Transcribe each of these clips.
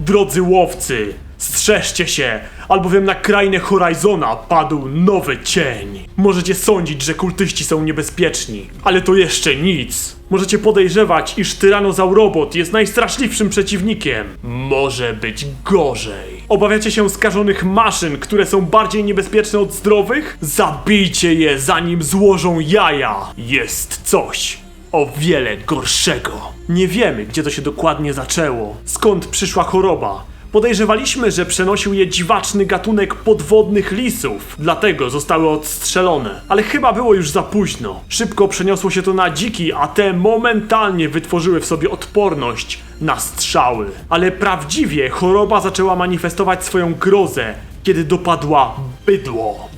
Drodzy łowcy, strzeżcie się, albowiem na krainę Horizona padł nowy cień. Możecie sądzić, że kultyści są niebezpieczni, ale to jeszcze nic. Możecie podejrzewać, iż Tyrannosaurobot jest najstraszliwszym przeciwnikiem. Może być gorzej. Obawiacie się skażonych maszyn, które są bardziej niebezpieczne od zdrowych? Zabijcie je, zanim złożą jaja. Jest coś, o wiele gorszego. Nie wiemy, gdzie to się dokładnie zaczęło, skąd przyszła choroba. Podejrzewaliśmy, że przenosił je dziwaczny gatunek podwodnych lisów, dlatego zostały odstrzelone. Ale chyba było już za późno. Szybko przeniosło się to na dziki, a te momentalnie wytworzyły w sobie odporność na strzały. Ale prawdziwie choroba zaczęła manifestować swoją grozę, kiedy dopadła bydło.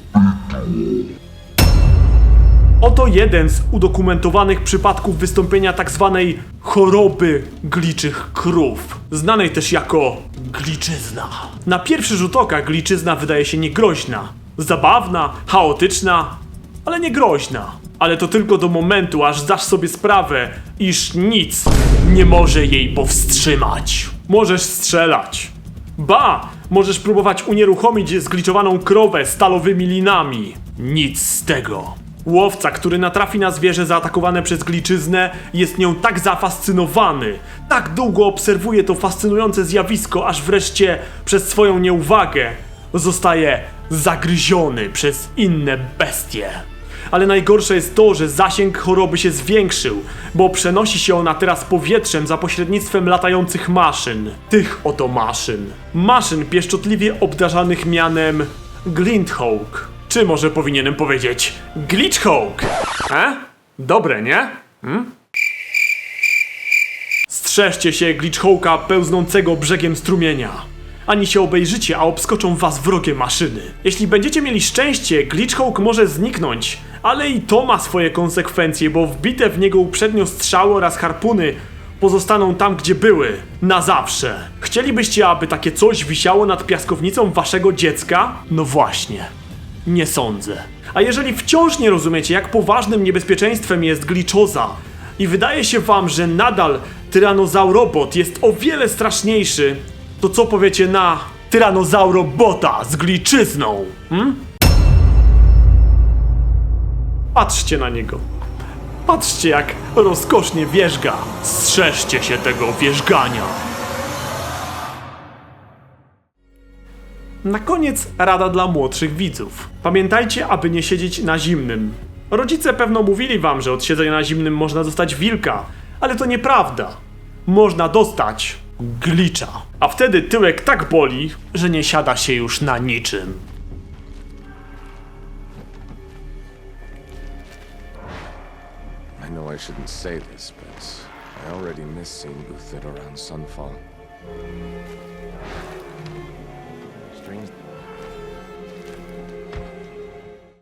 Oto jeden z udokumentowanych przypadków wystąpienia tzw. choroby gliczych krów, znanej też jako gliczyzna. Na pierwszy rzut oka gliczyzna wydaje się niegroźna, zabawna, chaotyczna, ale nie groźna. Ale to tylko do momentu, aż zdasz sobie sprawę, iż nic nie może jej powstrzymać. Możesz strzelać. Ba! Możesz próbować unieruchomić zgliczowaną krowę stalowymi linami. Nic z tego. Łowca, który natrafi na zwierzę zaatakowane przez gliczyznę, jest nią tak zafascynowany, tak długo obserwuje to fascynujące zjawisko, aż wreszcie przez swoją nieuwagę zostaje zagryziony przez inne bestie. Ale najgorsze jest to, że zasięg choroby się zwiększył, bo przenosi się ona teraz powietrzem za pośrednictwem latających maszyn. Tych oto maszyn. Maszyn pieszczotliwie obdarzanych mianem Glinthawk. Czy może powinienem powiedzieć Glitchhawk? E? Dobre, nie? Hmm? Strzeżcie się Glitchhawka pełznącego brzegiem strumienia. Ani się obejrzycie, a obskoczą was wrogie maszyny. Jeśli będziecie mieli szczęście, Glitchhawk może zniknąć, ale i to ma swoje konsekwencje, bo wbite w niego uprzednio strzały oraz harpuny pozostaną tam, gdzie były. Na zawsze. Chcielibyście, aby takie coś wisiało nad piaskownicą waszego dziecka? No właśnie. Nie sądzę. A jeżeli wciąż nie rozumiecie, jak poważnym niebezpieczeństwem jest gliczoza i wydaje się wam, że nadal Tyrannosaurobot jest o wiele straszniejszy, to co powiecie na Tyrannosaurobota z gliczyzną? Hmm? Patrzcie na niego. Patrzcie, jak rozkosznie wierzga. Strzeżcie się tego wierzgania. Na koniec rada dla młodszych widzów. Pamiętajcie, aby nie siedzieć na zimnym. Rodzice pewno mówili wam, że od siedzenia na zimnym można dostać wilka, ale to nieprawda. Można dostać glicza. A wtedy tyłek tak boli, że nie siada się już na niczym. I know I shouldn't say this, but I already miss seeing Boothit around Sunfall.